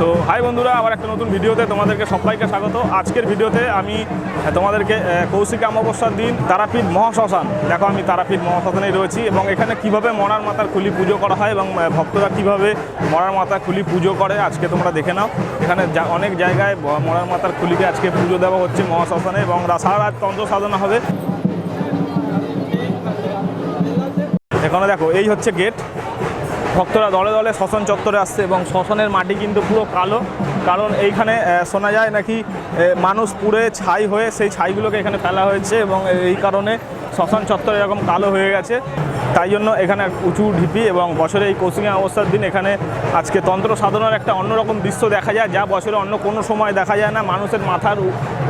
তো হাই বন্ধুরা, আবার একটা নতুন ভিডিওতে তোমাদেরকে সবাইকে স্বাগত। আজকের ভিডিওতে আমি তোমাদেরকে কৌশিক অমাবস্যার দিন তারাপীঠ মহাশ্মশান। দেখো আমি তারাপীঠ মহাশ্মশানেই রয়েছি এবং এখানে কীভাবে মরার মাতার খুলি পুজো করা হয় এবং ভক্তরা কীভাবে মরার মাতার খুলি পুজো করে, আজকে তোমরা দেখে নাও। এখানে অনেক জায়গায় মরার মাতার খুলিকে আজকে পুজো দেওয়া হচ্ছে মহাশ্মশানে এবং সারা রাত তন্ত্র সাধনা হবে। এখানে দেখো, এই হচ্ছে গেট। ভক্তরা দলে দলে শ্মশান চত্বরে আসছে এবং শ্মশানের মাটি কিন্তু পুরো কালো। কারণ এইখানে শোনা যায় নাকি মানুষ পুড়ে ছাই হয়ে সেই ছাইগুলোকে এখানে ফেলা হয়েছে এবং এই কারণে শ্মশান চত্বর এরকম কালো হয়ে গেছে। তাই জন্য এখানে উঁচু ঢিপি এবং বছরে এই কৌশিকা অবস্থার দিন এখানে আজকে তন্ত্র সাধনার একটা অন্যরকম দৃশ্য দেখা যায়, যা বছরে অন্য কোনো সময় দেখা যায় না। মানুষের মাথার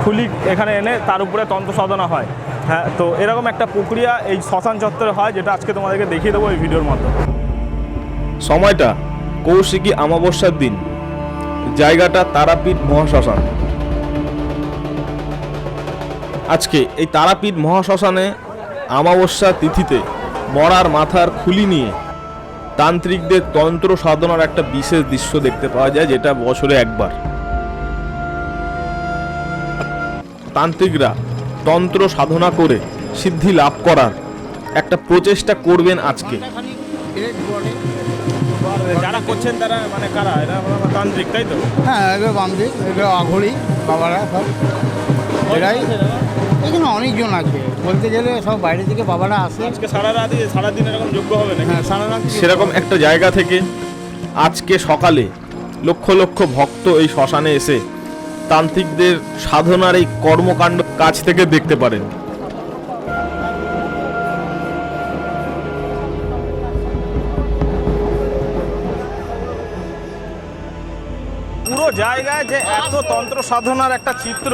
খুলি এখানে এনে তার উপরে তন্ত্র সাধনা হয়। হ্যাঁ তো এরকম একটা প্রক্রিয়া এই শ্মশান চত্বরে হয়, যেটা আজকে তোমাদেরকে দেখিয়ে দেবো এই ভিডিওর মাধ্যমে সময়টা কৌশিকী অমাবস্যার দিন। জায়গাটা তারাপীঠ মহাশ্মশান। আজকে এই তারাপীঠ মহাশ্মশানে অমাবস্যা তিথিতে মরার মাথার খুলি নিয়ে তান্ত্রিকদের তন্ত্র সাধনার একটা বিশেষ দৃশ্য দেখতে পাওয়া যায়, যেটা বছরে একবার। তান্ত্রিকরা তন্ত্র সাধনা করে সিদ্ধি লাভ করার একটা প্রচেষ্টা করবেন আজকে। যারা করছেন তারা মানে কারা? এরা তান্ত্রিক তাই তো? হ্যাঁ এগুলো বামদিক এগুলো আঘড়ি বাবারা সব। এরাই। এখানে অনেকজন আছে। বলতে গেলে সব বাইরে থেকে বাবারা আসে। আজকে সারা রাতই সারাদিন এরকম যোগ্য হবে নাকি? হ্যাঁ সারা রাত সেরকম একটা জায়গা থেকে আজকে সকালে লক্ষ লক্ষ ভক্ত এই শ্মশানে এসে তান্ত্রিকদের সাধনার এই কর্মকাণ্ড কাছ থেকে দেখতে পারেন। পুরো জায়গায় যে এত তন্ত্র সাধনার একটা চিত্র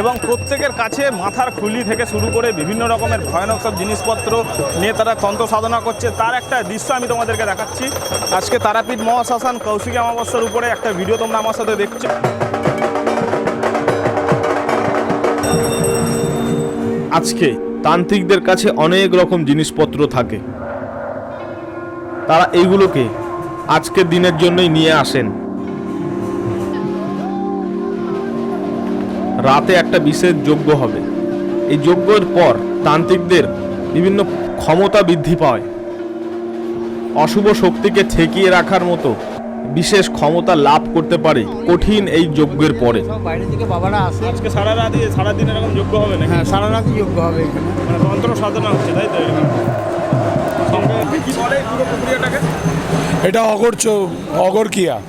এবং প্রত্যেকের কাছে মাথার খুলি থেকে শুরু করে বিভিন্ন রকমের ভয়ানক সব জিনিসপত্র নিয়ে তারা তন্ত্র সাধনা করছে, তার একটা দৃশ্য আমি তোমাদেরকে দেখাচ্ছি। আজকে তারাপীঠ মহাশ্মশান কৌশিক অমাবস্যার উপরে একটা ভিডিও তোমরা আমার সাথে দেখছ। আজকে তান্ত্রিকদের কাছে অনেক রকম জিনিসপত্র থাকে। তারা এইগুলোকে আজকের দিনের জন্যই নিয়ে আসেন। রাতে একটা বিশেষ যজ্ঞ হবে। এই যজ্ঞের পর তান্ত্রিকদের বিভিন্ন ক্ষমতা বৃদ্ধি পায়। অশুভ শক্তিকে ঠেকিয়ে রাখার মতো বিশেষ ক্ষমতা লাভ করতে পারে কঠিন এই যজ্ঞের পরে। বাইরে থেকে বাবারা আসে। আজকে সারা সারাদিন এরকম যোগ্য হবে নাকি? হ্যাঁ সারা রাতই যোগ্য হবে এখানে। মানে তন্ত্র সাধনা হচ্ছে তাই তো? এরকম কি বলে পুরো প্রক্রিয়াটাকে? এটা অগর চো- অগর কিয়া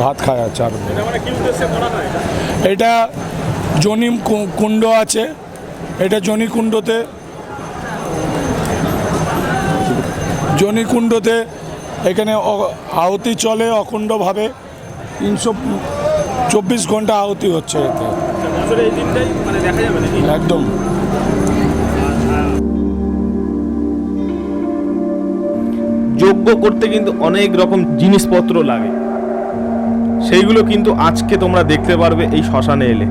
ভাত খায়া চার এটা জনি কুণ্ড আছে। এটা জনি কুণ্ডতে। জনি কুণ্ডতে এখানে আহুতি চলে অখণ্ডভাবে। তিনশো চব্বিশ ঘণ্টা আহুতি হচ্ছে এতে। একদম। যোগ্য করতে কিন্তু অনেক রকম জিনিসপত্র লাগে। সেইগুলো কিন্তু আজকে তোমরা দেখতে পারবে এই শ্মশানে এলে।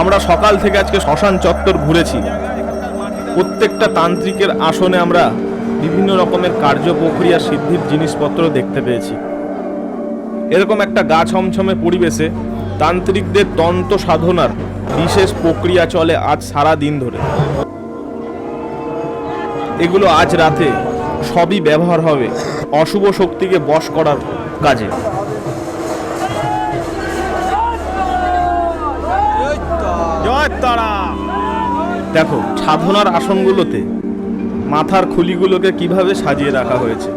আমরা সকাল থেকে আজকে শ্মশান চত্বর ঘুরেছি। প্রত্যেকটা তান্ত্রিকের আসনে আমরা বিভিন্ন রকমের কার্য প্রক্রিয়া, সিদ্ধির জিনিসপত্র দেখতে পেয়েছি। এরকম একটা গা ছমছমে পরিবেশে তান্ত্রিকদের তন্ত্র সাধনার বিশেষ প্রক্রিয়া চলে আজ সারা দিন ধরে। এগুলো আজ রাতে সবই ব্যবহার হবে অশুভ শক্তিকে বশ করার কাজে। তারা। দেখো, সাধনার আসনগুলোতে মাথার খুলিগুলোকে কীভাবে সাজিয়ে রাখা হয়েছে।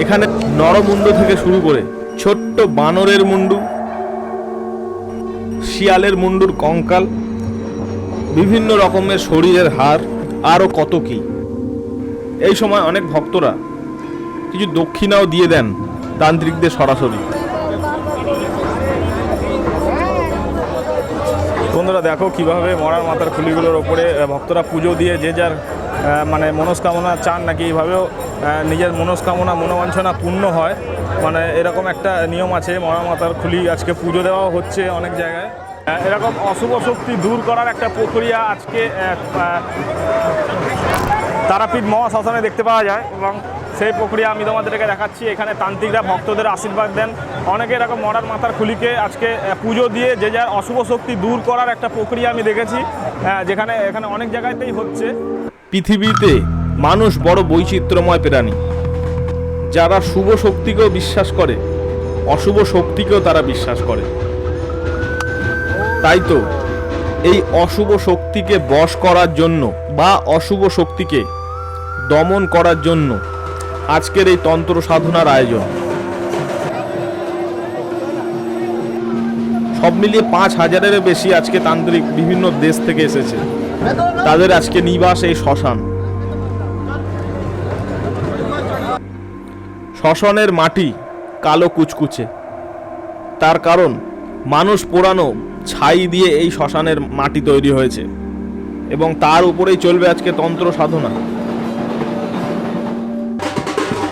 এখানে নরমুণ্ড থেকে শুরু করে ছোট্ট বানরের মুন্ডু, শিয়ালের মুন্ডুর কঙ্কাল, বিভিন্ন রকমের শরীরের হার আরও কত কি। এই সময় অনেক ভক্তরা কিছু দক্ষিণাও দিয়ে দেন তান্ত্রিকদের সরাসরি। বন্ধুরা, দেখো কীভাবে মরার মাথার খুলিগুলোর ওপরে ভক্তরা পুজো দিয়ে যে যার মানে মনস্কামনা চান নাকি এইভাবেও নিজের মনস্কামনা, মনোবাঞ্ছনা পূর্ণ হয়। মানে এরকম একটা নিয়ম আছে মরা মাতার খুলি আজকে পুজো দেওয়াও হচ্ছে অনেক জায়গায়। এরকম অশুভ শক্তি দূর করার একটা প্রক্রিয়া আজকে তারাপীঠ মহাশ্মশানে দেখতে পাওয়া যায় এবং সেই প্রক্রিয়া আমি তোমাদেরকে দেখাচ্ছি। এখানে তান্ত্রিকরা ভক্তদের আশীর্বাদ দেন। অনেকে এরকম মরার মাথার খুলিকে আজকে পুজো দিয়ে যে যার অশুভ শক্তি দূর করার একটা প্রক্রিয়া আমি দেখেছি যেখানে, এখানে অনেক জায়গাতেই হচ্ছে। পৃথিবীতে মানুষ বড় বৈচিত্র্যময় প্রাণী। যারা শুভ শক্তিকেও বিশ্বাস করে, অশুভ শক্তিকেও তারা বিশ্বাস করে। তাই তো, এই অশুভ শক্তিকে বশ করার জন্য বা অশুভ শক্তিকে দমন করার জন্য আজকের এই তন্ত্র সাধনার আয়োজন। সব মিলিয়ে পাঁচ হাজারেরও বেশি আজকে তান্ত্রিক বিভিন্ন দেশ থেকে এসেছে। তাদের আজকে নিবাস এই শ্মশান। শ্মশানের মাটি কালো কুচকুচে। তার কারণ, মানুষ পোড়ানো ছাই দিয়ে এই শ্মশানের মাটি তৈরি হয়েছে। এবং তার উপরেই চলবে আজকে তন্ত্র সাধনা।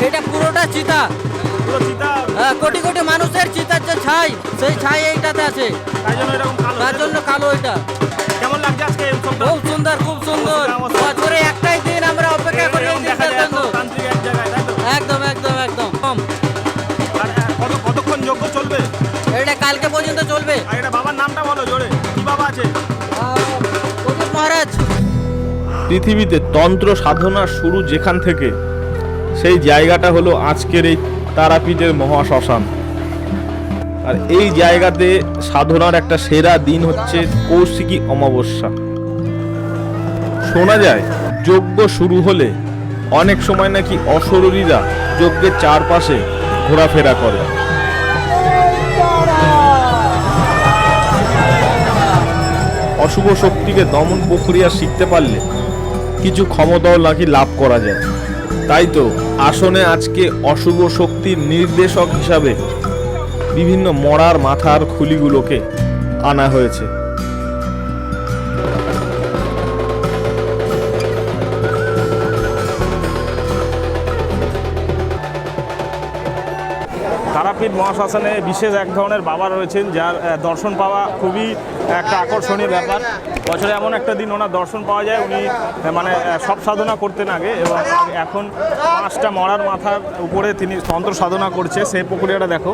এটা পুরোটা চিতা। পুরো চিতা। আহ, কোটি কোটি মানুষের চিতার যে ছাই সেই ছাই এইটাতে আছে। তাই জন্য এরকম কালো। তার জন্য কালো এটা। কেমন লাগছে আজকে খুব সুন্দর খুব সুন্দর। বছরে একটাই দিন আমরা অপেক্ষা করি একদম একদম একদম। কতক্ষণ যজ্ঞ চলবে? এটা কালকে পর্যন্ত চলবে। আর এটা বাবার নামটা বলো জোরে। কি বাবা আছে? আহ, প্রদীপ মহারাজ। পৃথিবীতে তন্ত্র সাধনার শুরু যেখান থেকে সেই জায়গাটা হলো আজকের এই তারাপীঠের মহাশ্মশান। আর এই জায়গাতে সাধনার একটা সেরা দিন হচ্ছে কৌশিকী অমাবস্যা। শোনা যায়, যজ্ঞ শুরু হলে অনেক সময় নাকি অশরীরীরা যজ্ঞের চারপাশে ঘোরাফেরা করে। অশুভ শক্তিকে দমন প্রক্রিয়া শিখতে পারলে কিছু ক্ষমতাও নাকি লাভ করা যায়। তাই তো আসনে আজকে অশুভ শক্তির নির্দেশক হিসাবে বিভিন্ন মরার মাথার খুলিগুলোকে আনা হয়েছে। তারাপীঠ মহাশ্মশানে বিশেষ এক ধরনের বাবা রয়েছেন, যার দর্শন পাওয়া খুবই একটা আকর্ষণীয় ব্যাপার। বছরে এমন একটা দিন ওনার দর্শন পাওয়া যায়, উনি মানে সব সাধনা করতেন আগে এবং এখন পাঁচটা মরার মাথার উপরে তিনি তন্ত্র সাধনা করছে, সেই প্রক্রিয়াটা দেখো।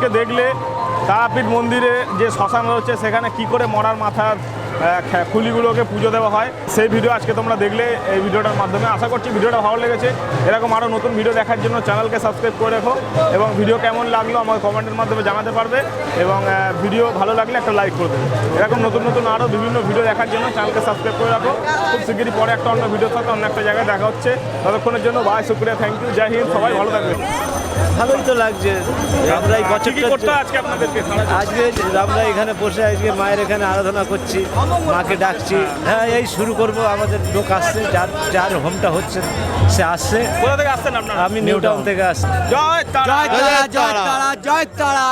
আজকে দেখলে তারাপীঠ মন্দিরে যে শ্মশান রয়েছে, সেখানে কি করে মরার মাথার খুলিগুলোকে পুজো দেওয়া হয়, সেই ভিডিও আজকে তোমরা দেখলে এই ভিডিওটার মাধ্যমে। আশা করছি ভিডিওটা ভালো লেগেছে। এরকম আরও নতুন ভিডিও দেখার জন্য চ্যানেলকে সাবস্ক্রাইব করে রেখো এবং ভিডিও কেমন লাগল আমাকে কমেন্টের মাধ্যমে জানাতে পারবে এবং ভিডিও ভালো লাগলে একটা লাইক করে দেবে। এরকম নতুন নতুন আরও বিভিন্ন ভিডিও দেখার জন্য চ্যানেলকে সাবস্ক্রাইব করে রাখো। খুব শিগগিরই পরে একটা অন্য ভিডিও সাথে অন্য একটা জায়গায় দেখা হচ্ছে। ততক্ষণের জন্য বাই শুক্রিয়া থ্যাংক ইউ জয় হিন্দ, সবাই ভালো থাকবে। ভালোই তো লাগছে। আমরা এই বছরটা আজকে রামরাই আমরা এখানে বসে আজকে মায়ের এখানে আরাধনা করছি মাকে ডাকছি। হ্যাঁ এই শুরু করব আমাদের লোক আসছে যার যার হোমটা হচ্ছে সে আসছে। কোথা থেকে আসছেন আমি নিউ টাউন থেকে আসছি। জয় তারা। জয় তারা জয় তারা। জয় তারা।